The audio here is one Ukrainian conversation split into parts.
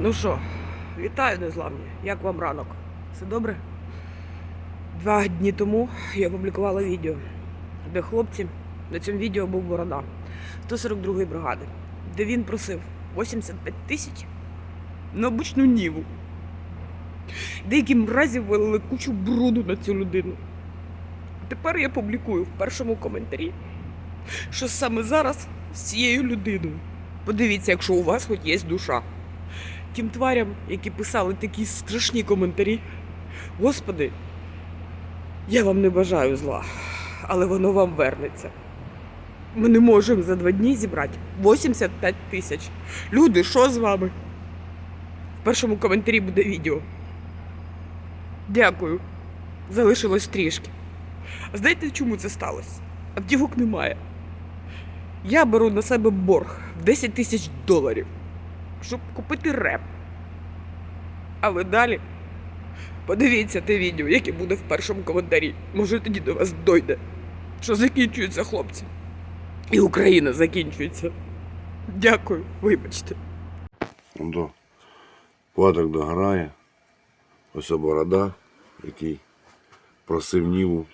Ну що, вітаю незламні. Як вам ранок? Все добре? Два дні тому я опублікувала відео, де хлопці на цьому відео був борода 142-ї бригади, де він просив 85 тисяч на обичну ніву. Деякі мразі вилили кучу бруду на цю людину. Тепер я публікую в першому коментарі, що саме зараз з цією людиною. Подивіться, якщо у вас хоч є душа. Тим тварям, які писали такі страшні коментарі. Господи, я вам не бажаю зла, але воно вам вернеться. Ми не можемо за два дні зібрати 85 тисяч. Люди, що з вами? В першому коментарі буде відео. Дякую. Залишилось трішки. А знаєте, чому це сталося? Автівок немає. Я беру на себе борг в 10 тисяч доларів, щоб купити реп. А ви далі подивіться те відео, яке буде в першому коментарі. Може тоді до вас дойде, що закінчується хлопці. І Україна закінчується. Дякую, вибачте. До. Квадрик догорає. Ось борода, який просив ніву.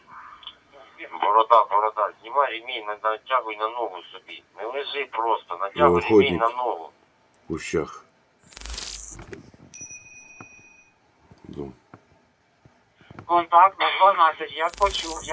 Борода, борода, знімай ремінь, натягуй на ногу собі. Не лежи просто, натягуй ремінь на ногу. Кущах. На 12, я почув, я